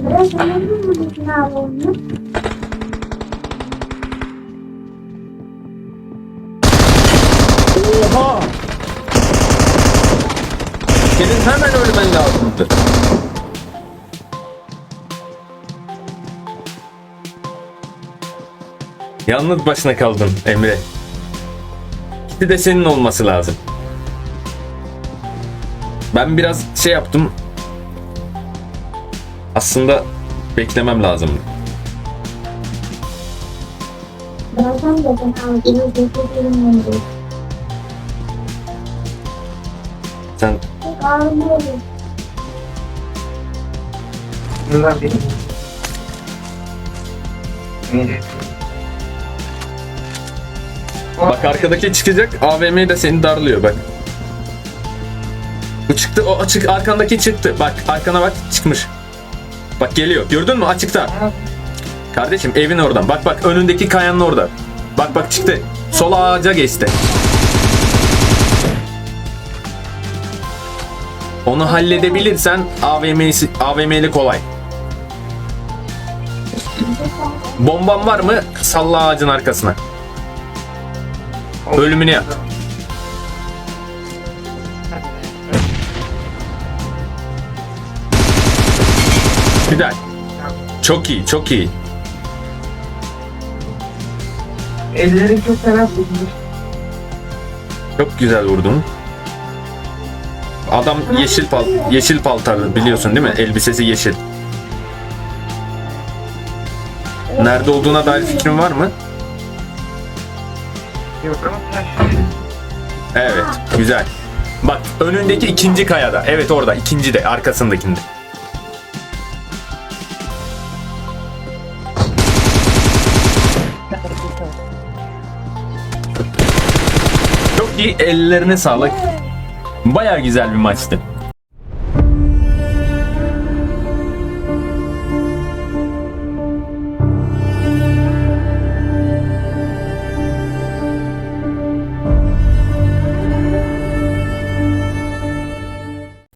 Biraz önemli mi abi onu? Oha! Senin hemen ölmen lazımdı. Yalnız başına kaldın Emre. İkisi de senin olması lazım. Ben biraz şey yaptım. Aslında beklemem lazımdı. Sen. Bunlar benim. Bak arkadaki çıkacak. AVM de seni darlıyor bak. Bu çıktı. O açık arkandaki çıktı. Bak arkana bak çıkmış. Bak geliyor. Gördün mü? Açıkta. Kardeşim evin oradan. Bak bak önündeki kayanın orada. Bak bak çıktı. Sol ağaca geçti. Onu halledebilirsen AVM'si AVM'li kolay. Bomban var mı? Salla ağacın arkasına. Ölümünü yap. Güzel. Çok iyi, çok iyi. Ellerim çok fena sıkılmış. Çok güzel vurdun. Adam yeşil pal yeşil paltarlı biliyorsun değil mi? Elbisesi yeşil. Nerede olduğuna dair fikrin var mı? Yok ama. Evet, güzel. Bak önündeki ikinci kayada. Evet orada, ikinci de arkasındakinde. İyi, ellerine sağlık. Baya güzel bir maçtı.